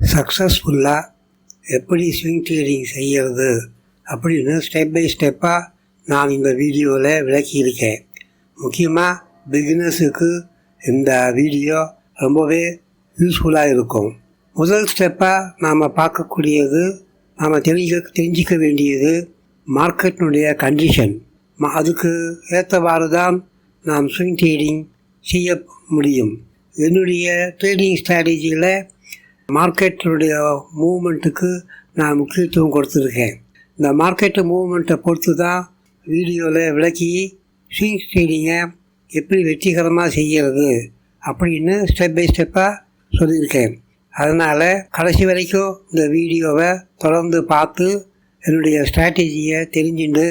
சக்ஸஸ்ஃபுல்லாக எப்படி swing trading செய்கிறது அப்படின்னு ஸ்டெப் பை ஸ்டெப்பாக நான் இந்த வீடியோவில் விளக்கியிருக்கேன். முக்கியமாக பிகினர்ஸுக்கு இந்த வீடியோ ரொம்பவே யூஸ்ஃபுல்லாக இருக்கும். முதல் ஸ்டெப்பாக நாம் பார்க்கக்கூடியது நாம் தெரிஞ்சுக்க தெரிஞ்சிக்க வேண்டியது மார்க்கெட்டினுடைய கண்டிஷன் அதுக்கு ஏற்றவாறு தான் நாம் ஸ்விங் ட்ரேடிங் செய்ய முடியும். என்னுடைய ட்ரேடிங் ஸ்ட்ராட்டஜியில் மார்க்கெட்டினுடைய மூமெண்ட்டுக்கு நான் முக்கியத்துவம் கொடுத்துருக்கேன். இந்த மார்க்கெட்டு மூவ்மெண்ட்டை பொறுத்து தான் வீடியோவில் விளக்கி ஸ்விங் ட்ரேடிங்கை எப்படி வெற்றிகரமாக செய்கிறது அப்படின்னு ஸ்டெப் பை ஸ்டெப்பாக சொல்லியிருக்கேன். அதனால் கடைசி வரைக்கும் இந்த வீடியோவை தொடர்ந்து பார்த்து என்னுடைய ஸ்ட்ராட்டஜியை தெரிஞ்சுட்டு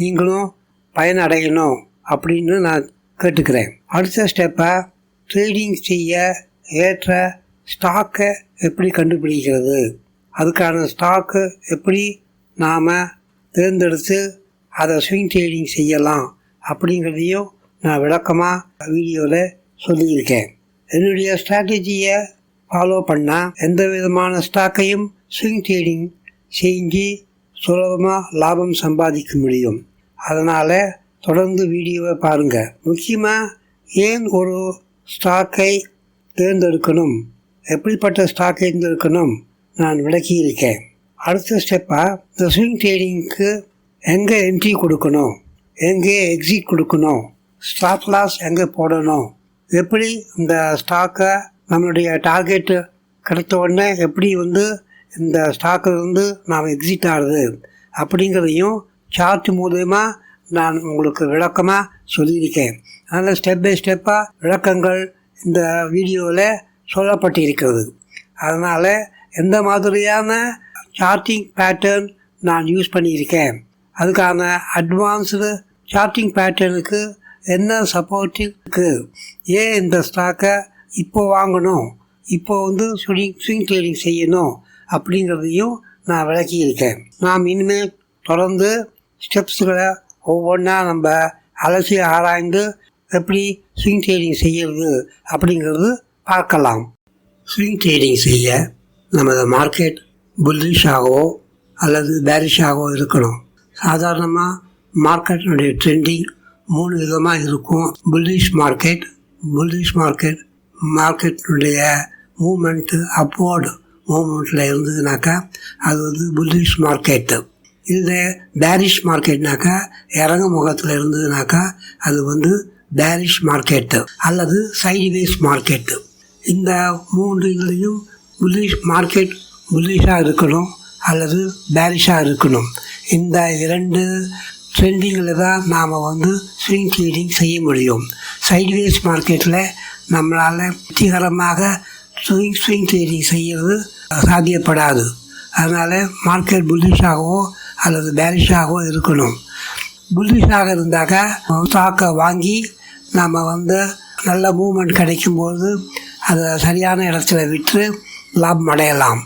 நீங்களும் பயனடையணும் அப்படின்னு நான் கேட்டுக்கிறேன். அடுத்த ஸ்டெப்பாக ட்ரேடிங் செய்ய ஏற்ற ஸ்டாக்கை எப்படி கண்டுபிடிக்கிறது? அதுக்கான ஸ்டாக்கு எப்படி நாம் தேர்ந்தெடுத்து அதை ஸ்விங் ட்ரேடிங் செய்யலாம் அப்படிங்கிறதையும் நான் விளக்கமாக வீடியோவில் சொல்லியிருக்கேன். என்னுடைய ஸ்ட்ராட்டஜியை ஃபாலோ பண்ணால் எந்த விதமான ஸ்டாக்கையும் ஸ்விங் ட்ரேடிங் செஞ்சு சுலபமாக லாபம் சம்பாதிக்க முடியும். அதனால் தொடர்ந்து வீடியோவை பாருங்கள் முக்கியமாக ஏன் ஒரு ஸ்டாக்கை தேர்ந்தெடுக்கணும்? எப்படிப்பட்ட ஸ்டாக்கை இருக்கணும் நான் விளக்கியிருக்கேன். அடுத்த ஸ்டெப்பாக இந்த ஸ்விங் ட்ரேடிங்க்கு எங்கே என்ட்ரி கொடுக்கணும்? எங்கே எக்ஸிட் கொடுக்கணும்? ஸ்டாப் லாஸ் எங்கே போடணும்? எப்படி இந்த ஸ்டாக்கை நம்மளுடைய டார்கெட்டு கிடைத்த உடனே எப்படி வந்து இந்த ஸ்டாக்கில் வந்து நாம் எக்ஸிட் ஆகுது அப்படிங்கிறதையும் சார்ட் மூலயமா நான் உங்களுக்கு விளக்கமாக சொல்லியிருக்கேன். அதனால் ஸ்டெப் பை ஸ்டெப்பாக விளக்கங்கள் இந்த வீடியோவில் சொல்லப்பட்டிருக்கிறது. அதனால் எந்த மாதிரியான சார்ட்டிங் பேட்டர்ன் நான் யூஸ் பண்ணியிருக்கேன்? அதுக்கான அட்வான்ஸ்டு சார்ட்டிங் பேட்டர்னுக்கு என்ன சப்போர்ட் இருக்குது ஏன் இந்த ஸ்டாக்கை இப்போ வாங்கணும்? இப்போ வந்து ஸ்விங் ஸ்விங் ட்ரேடிங் செய்யணும் அப்படிங்கிறதையும் நான் விளக்கியிருக்கேன். நாம் இனிமேல் தொடர்ந்து ஸ்டெப்ஸுகளை ஒவ்வொன்றா நம்ம அலசி ஆராய்ந்து எப்படி ஸ்விங் ட்ரேடிங் செய்யறது அப்படிங்கிறது பார்க்கலாம். ஸ்விங் ட்ரேடிங் செய்ய நமது மார்க்கெட் புல்லிஷாகவோ அல்லது பேரிஷாகவோ இருக்கணும். சாதாரணமாக மார்க்கெட்டினுடைய ட்ரெண்டிங் மூணு விதமாக இருக்கும். புல்லிஷ் மார்க்கெட் புல்லிஷ் மார்க்கெட் மார்க்கெட்டினுடைய மூமெண்ட்டு அப்வோர்டு மூமெண்ட்டில் இருந்ததுனாக்கா அது வந்து புல்லிஷ் மார்க்கெட்டு இல்லை பேரிஷ் மார்க்கெட்னாக்கா இறங்கு முகத்தில் இருந்ததுனாக்கா அது வந்து பேரிஷ் மார்க்கெட்டு அல்லது சைட்வேஸ் மார்க்கெட்டு இந்த மூன்று இதுலேயும் புல்லிஷ் மார்க்கெட் புல்லிஷாக இருக்கணும் அல்லது பேரிஷாக இருக்கணும். இந்த இரண்டு ட்ரெண்டிங்கில் தான் நாம் வந்து ஸ்விங் ட்ரேடிங் செய்ய முடியும். சைட்வேஸ் மார்க்கெட்டில் நம்மளால் வெற்றிகரமாக ஸ்விங் ஸ்விங் ட்ரேடிங் செய்கிறது சாத்தியப்படாது. அதனால் மார்க்கெட் புல்லிஷாகவோ அல்லது பேரிஷாகவோ இருக்கணும். புல்லிஷாக இருந்தாக்கா ஸ்டாக்கை வாங்கி நாம் வந்து நல்ல மூமெண்ட் கிடைக்கும்போது அதை சரியான இடத்துல விற்று லாபம் அடையலாம்.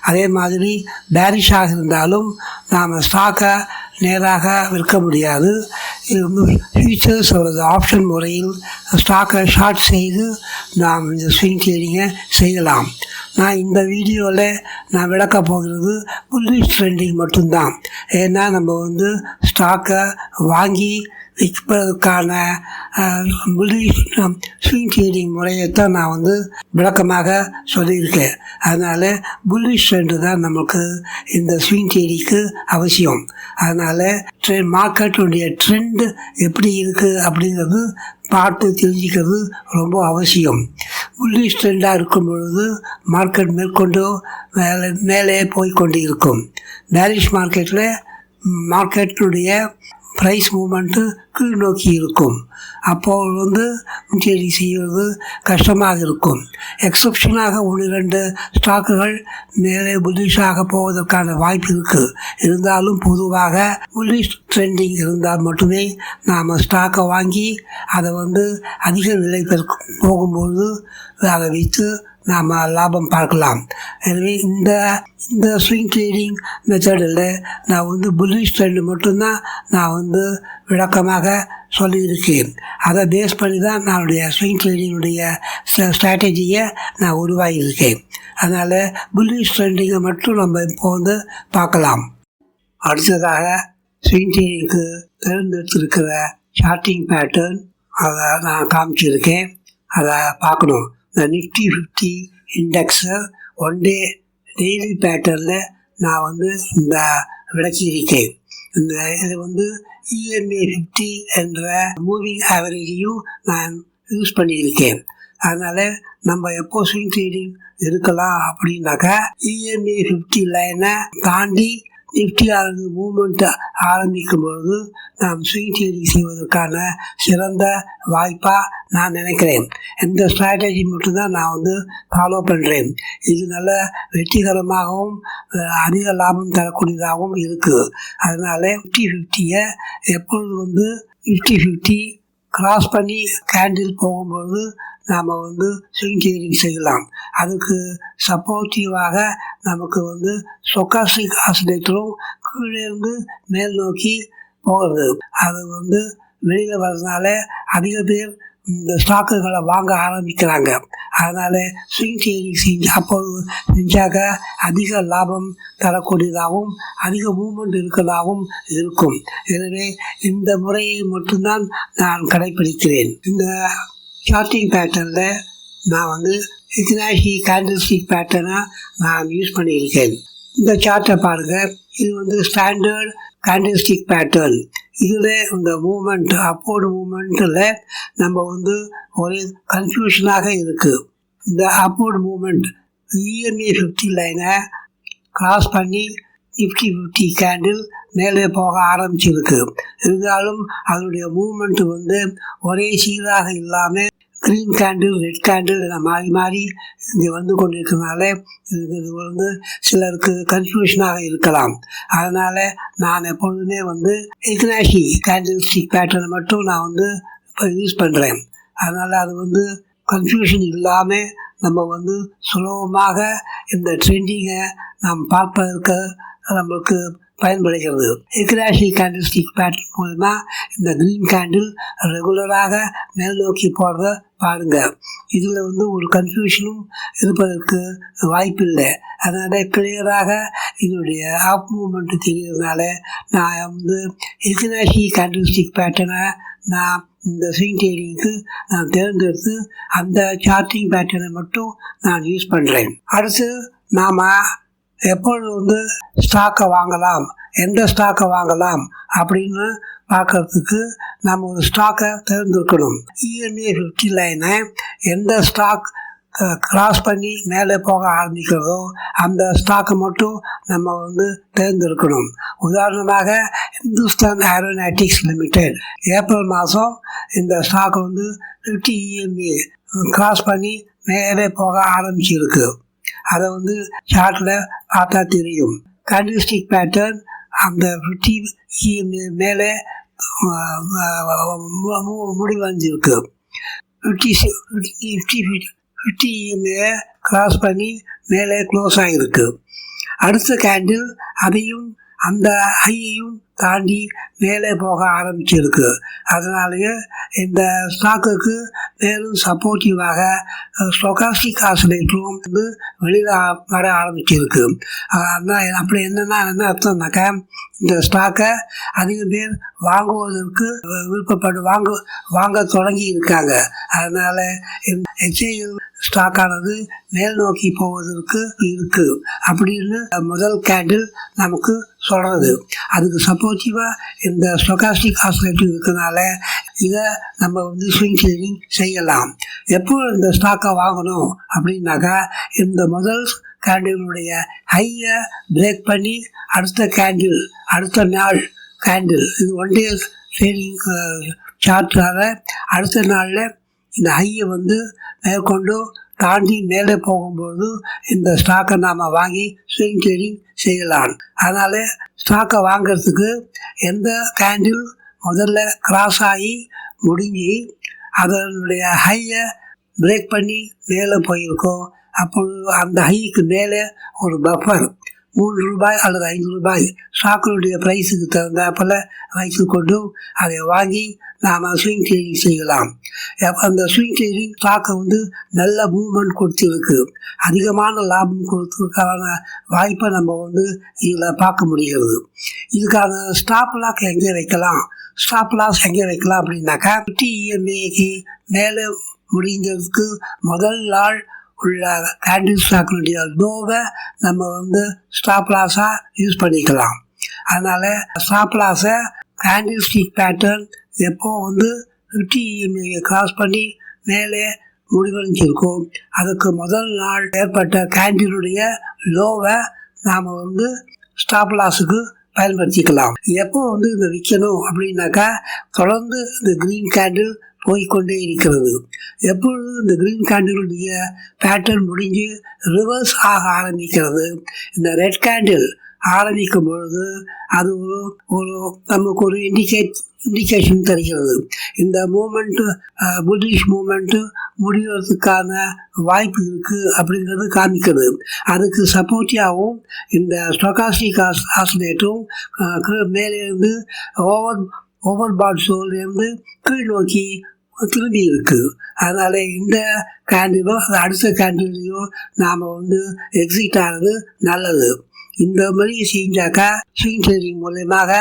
அதே மாதிரி பேரிஷாக இருந்தாலும் நாம் ஸ்டாக்கை நேராக விற்க முடியாது. ஃபியூச்சர்ஸ் அல்லது ஆப்ஷன் முறையில் ஸ்டாக்கை ஷார்ட் செய்து நாம் இந்த ஸ்விங் ட்ரேடிங்கை செய்யலாம். நான் இந்த வீடியோவில் நான் விளக்க போகிறது புல்லிஷ் ட்ரெண்டிங் மட்டும்தான். ஏன்னா நம்ம வந்து ஸ்டாக்கை வாங்கி விற்பதற்கான புல்லிஷ் ஸ்விங் ட்ரேடிங் முறையைத்தான் நான் வந்து விளக்கமாக சொல்லியிருக்கேன். அதனால் புல்லிஷ் ட்ரெண்டு தான் நம்மளுக்கு இந்த ஸ்விங் ட்ரேடிங்க்கு அவசியம். அதனால் ட்ரெ மார்க்கெட்டுடைய ட்ரெண்டு எப்படி இருக்குது அப்படிங்கிறது பார்த்து தெரிஞ்சுக்கிறது ரொம்ப அவசியம். புல்லிஷ் ட்ரெண்டாக இருக்கும் பொழுது மார்க்கெட் மேற்கொண்டு மேலே மேலே போய் கொண்டு இருக்கும் பேரிஷ் மார்க்கெட்டில் மார்க்கெட்டினுடைய ப்ரைஸ் மூமெண்ட்டு கீழ் நோக்கி இருக்கும். அப்போது வந்து ட்ரேடிங் செய்வது கஷ்டமாக இருக்கும். எக்ஸப்ஷனாக ஒன்று ரெண்டு ஸ்டாக்குகள் மேலே புல்லிஷாக போவதற்கான வாய்ப்பு இருக்குது இருந்தாலும் பொதுவாக புல்லிஷ் ட்ரெண்டிங் இருந்தால் மட்டுமே நாம் ஸ்டாக்கை வாங்கி அதை வந்து அதிக நிலை பெருக்கும். போகும்பொழுது அதை விற்று நாம் லாபம் பார்க்கலாம். எனவே இந்த இந்த ஸ்விங் ட்ரேடிங் மெத்தடில் நான் வந்து புல்லிஷ் ட்ரெண்ட் மட்டும்தான் நான் வந்து விளக்கமாக சொல்லியிருக்கேன். அதை பேஸ் பண்ணி தான் என்னுடைய ஸ்விங் ட்ரேடிங்குடைய ஸ்ட்ராட்டஜியை நான் உருவாகியிருக்கேன் அதனால் புல்லிஷ் ட்ரெண்டிங்கை மட்டும் நம்ம இப்போ வந்து பார்க்கலாம். அடுத்ததாக ஸ்விங் ட்ரேடிங்க்கு தேர்ந்தெடுத்திருக்கிற ஷார்ட்டிங் பேட்டர்ன் அதை நான் காமிச்சிருக்கேன். அதை பார்க்கணும். நிஃப்டி ஃபிஃப்டி இண்டெக்ஸை ஒன் டே டெய்லி பேட்டர்னில் நான் வந்து இந்த விளக்கியிருக்கேன். இந்த இது வந்து இஎம்ஏ ஃபிஃப்டி என்ற மூவிங் ஆவரேஜையும் நான் யூஸ் பண்ணியிருக்கேன். அதனால் நம்ம எப்போ ஸ்விங் ட்ரேடிங் இருக்கலாம் அப்படின்னாக்கா இஎம்ஏ ஃபிஃப்டி லைனை தாண்டி நிஃப்டி மூமெண்ட்டை ஆரம்பிக்கும் பொழுது நாம் ஸ்விங் ட்ரேடிங் செய்வதற்கான சிறந்த வாய்ப்பாக நான் நினைக்கிறேன். இந்த ஸ்ட்ராட்டஜி மட்டும்தான் நான் வந்து ஃபாலோ பண்ணுறேன் இது நல்ல வெற்றிகரமாகவும் அதிக லாபம் தரக்கூடியதாகவும் இருக்குது அதனால ஃபிஃப்டி ஃபிஃப்டியை எப்பொழுது வந்து ஃபிஃப்டி ஃபிஃப்டி கிராஸ் பண்ணி கேண்டில் போகும்பொழுது நாம் வந்து ஸ்விங் செய்யலாம். அதுக்கு சப்போர்ட்டிவாக நமக்கு வந்து சொக்காஸ்டிக் ஆசிரியத்திலும் கீழே இருந்து மேல் நோக்கி போகிறது அது வந்து வெளியில் வர்றதுனால அதிக பேர் இந்த ஸ்டாக்குகளை வாங்க ஆரம்பிக்கிறாங்க. அதனால் ஸ்விங் ட்ரேடிங் செஞ்சு அப்போது செஞ்சாக்க அதிக லாபம் தரக்கூடியதாகவும் அதிக மூமெண்ட் இருக்கிறதாகவும் இருக்கும். எனவே இந்த முறையை மட்டும்தான் நான் கடைப்பிடிக்கிறேன் இந்த சார்ட்டிங் பேட்டர்னில் நான் வந்து இக்னாஷி கேண்டில்ஸ்டிக் பேட்டர்னாக நான் யூஸ் பண்ணியிருக்கேன் இந்த சார்ட்டை பாருங்கள் இது வந்து ஸ்டாண்டர்ட் கேண்டில்ஸ்டிக் பேட்டர்ன் இதில் இந்த மூமெண்ட் அப்போர்டு மூமெண்ட்டில் நம்ம வந்து ஒரு கன்ஃபியூஷனாக இருக்குது இந்த அப்போர்டு மூமெண்ட் இஎம்ஏ ஃபிஃப்டி லைனை கிராஸ் பண்ணி ஃபிஃப்டி ஃபிஃப்டி கேண்டில் மேலே போக ஆரம்பிச்சிருக்கு. இருந்தாலும் அதனுடைய மூமெண்ட் வந்து ஒரே சீராக இல்லாமல் க்ரீன் கேண்டில் ரெட் கேண்டில் என மாறி மாறி இங்கே வந்து கொண்டிருக்கிறதுனால இது இது வந்து சிலருக்கு கன்ஃபியூஷனாக இருக்கலாம். அதனால் நான் எப்பொழுதுமே வந்து இக்னாஷி கேண்டில் ஸ்டிக் பேட்டர்னை மட்டும் நான் வந்து இப்போ யூஸ் பண்ணுறேன் அதனால் அது வந்து கன்ஃபியூஷன் இல்லாமல் நம்ம வந்து சுலபமாக இந்த ட்ரெண்டிங்கை நாம் பார்ப்பதற்கு நம்மளுக்கு பயன்படுகிறது. இக்ராஷி கேண்டில் ஸ்டிக் பேட்டர்ன் மூலமாக இந்த க்ரீன் கேண்டில் ரெகுலராக மேல் நோக்கி போகிறத பாருங்க. இதில் வந்து ஒரு கன்ஃபியூஷனும் இருப்பதற்கு வாய்ப்பில்லை. அதனால் கிளியராக இதனுடைய ஆப் மூமெண்ட் தெரியறதுனால நான் வந்து எக்ராஷி கேண்டில்ஸ்டிக் பேட்டர்னை நான் இந்த ஸ்விங் ட்ரேடிங்க்கு நான் தேர்ந்தெடுத்து அந்த சார்ட்டிங் பேட்டர்னை மட்டும் நான் யூஸ் பண்ணுறேன் அடுத்து நாம் எப்பொழுது வந்து ஸ்டாக்கை வாங்கலாம்? எந்த ஸ்டாக்கை வாங்கலாம் அப்படின்னு பார்க்கறதுக்கு நம்ம ஒரு ஸ்டாக்கை தேர்ந்தெடுக்கணும். இஎம்ஏ ஃபிஃப்டி லைனை எந்த ஸ்டாக் கிராஸ் பண்ணி மேலே போக ஆரம்பிக்கிறதோ அந்த ஸ்டாக்கை மட்டும் நம்ம வந்து தேர்ந்தெடுக்கணும். உதாரணமாக இந்துஸ்தான் ஏரோநாட்டிக்ஸ் லிமிடெட் ஏப்ரல் மாதம் இந்த ஸ்டாக் வந்து ஃபிஃப்டி இஎம்ஏ கிராஸ் பண்ணி மேலே போக ஆரம்பிச்சிருக்கு. அதை வந்து சார்ட்டில் பார்த்தா தெரியும். கண்டிஸ்டிக் பேட்டர்ன் அந்த ஃபிஃப்டி மேலே முடிவடைஞ்சிருக்கு fifty fifty fifty EMA cross பண்ணி மேலே க்ளோஸ் ஆகிருக்கு அடுத்த கேண்டில் அதையும் அந்த ஹையையும் தாண்டி மேலே போக ஆரம்பிச்சிருக்கு. அதனாலேயே இந்த ஸ்டாக்குக்கு மேலும் சப்போர்ட்டிவாக ஸ்டொகாஸ்டிக் ஆசிலேட்டரும் வந்து வெளியில் வர ஆரம்பிச்சிருக்கு. அதான் அப்படி என்னென்னா என்ன அர்த்தம்னாக்கா இந்த ஸ்டாக்கை அதிக பேர் வாங்குவதற்கு விருப்பப்பட்டு வாங்க வாங்க தொடங்கி இருக்காங்க. அதனால் இந்த ஸ்டாக்கானது மேல் நோக்கி போவதற்கு இருக்கு. அப்படின்னு முதல் கேண்டில் நமக்கு சொல்கிறது அதுக்கு சப்போர்ட்டிவாக இந்த ஸ்டொகாஸ்டிக் ஆசிலேட்டிவ் இருக்கிறதுனால இதை நம்ம வந்து ஸ்விங் ட்ரேடிங் செய்யலாம். எப்போ இந்த ஸ்டாக்கை வாங்கணும் அப்படின்னாக்கா இந்த முதல் கேண்டிலுடைய ஹையை பிரேக் பண்ணி அடுத்த கேண்டில் அடுத்த நாள் கேண்டில் இது ஒன் டே ட்ரேடிங் சார்ட்டாக அடுத்த நாளில் இந்த ஹையை வந்து மேற்கொண்டு தாண்டி மேலே போகும்போது இந்த ஸ்டாக்கை நாம் வாங்கி ஸ்விங் ட்ரேடிங் செய்யலாம். அதனால் ஸ்டாக்கை வாங்கிறதுக்கு எந்த கேண்டில் முதல்ல கிராஸ் ஆகி முடிஞ்சு அதனுடைய ஹையை பிரேக் பண்ணி மேலே போயிருக்கோம் அப்பொழுது அந்த ஹைக்கு மேலே ஒரு பஃபர் மூன்று ரூபாய் அல்லது ஐந்து ரூபாய் ஸ்டாக்கினுடைய ப்ரைஸுக்கு தகுந்தாப்பில் வைத்துக்கொண்டு அதை வாங்கி நாம் ஸ்விங் ட்ரேடிங் செய்யலாம். அந்த ஸ்விங் ட்ரேடிங் ஸ்டாக்கை வந்து நல்ல மூவ்மெண்ட் கொடுத்துருக்கு. அதிகமான லாபம் கொடுத்துருக்கான வாய்ப்பை நம்ம வந்து இதில் பார்க்க முடிகிறது. இதுக்கான ஸ்டாப் லாக் எங்கே வைக்கலாம்? ஸ்டாப் லாஸ் எங்கே வைக்கலாம் அப்படின்னாக்கா ஃபிஃப்டி இஎம்ஏக்கு மேலே முடிஞ்சதுக்கு முதல் நாள் உள்ள கேண்டில் ஸ்டாக்கினுடைய லோவை நம்ம வந்து ஸ்டாப் லாஸாக யூஸ் பண்ணிக்கலாம். அதனால் ஸ்டாப் லாஸை கேண்டில் ஸ்டிக் பேட்டர்ன் எப்போ வந்து ஃபிஃப்டி கிராஸ் பண்ணி மேலே முடிவடைஞ்சிருக்கும் அதுக்கு முதல் நாள் ஏற்பட்ட கேண்டினுடைய லோவை நாம் வந்து ஸ்டாப் லாஸுக்கு பயன்படுத்திக்கலாம். எப்போ வந்து இதை விற்கணும் அப்படின்னாக்கா தொடர்ந்து இந்த க்ரீன் கேண்டில் போய்கொண்டே இருக்கிறது. எப்பொழுது இந்த க்ரீன் கேண்டிலுடைய பேட்டர்ன் முடிஞ்சு ரிவர்ஸ் ஆக ஆரம்பிக்கிறது. இந்த ரெட் கேண்டில் ஆரம்பிக்கும் பொழுது அது ஒரு ஒரு நமக்கு ஒரு இண்டிகேட் இண்டிகேஷன் தருகிறது. இந்த மூமெண்ட்டு பிரிட்டிஷ் மூமெண்ட்டு முடிவதற்கான வாய்ப்பு இருக்குது அப்படிங்கிறது காமிக்கிறது. அதுக்கு சப்போர்ட்டியாகவும் இந்த ஸ்டொகாஸ்டிக் ஆஸ் ஆசிலேட்டும் மேலே இருந்து ஓவர் ஓவர் பாட் சோல்லேருந்து கீழ் நோக்கி திரும்பி இருக்கு. அதனால் இந்த கேண்டிலோ அது அடுத்த கேண்டிலையோ நாம் வந்து எக்ஸிட் ஆனது நல்லது. இந்த மாதிரி செஞ்சாக்கா ஸ்விங் ட்ரேடிங் மூலயமாக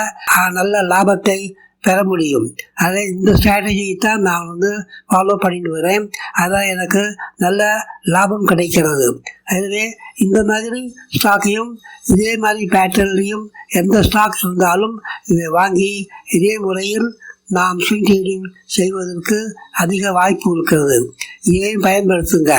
நல்ல லாபத்தை பெற முடியும். அதை இந்த ஸ்ட்ராட்டஜியை தான் நான் வந்து ஃபாலோ பண்ணிட்டு வரேன். அதான் எனக்கு நல்ல லாபம் கிடைக்கிறது. எனவே இந்த மாதிரி ஸ்டாக்கையும் இதே மாதிரி பேட்டர்ன்லையும் எந்த ஸ்டாக் இருந்தாலும் இதை வாங்கி இதே முறையில் நாம் ஸ்விங் ட்ரேடிங் செய்வதற்கு அதிக வாய்ப்பு இருக்கிறது. இதையும் பயன்படுத்துங்க.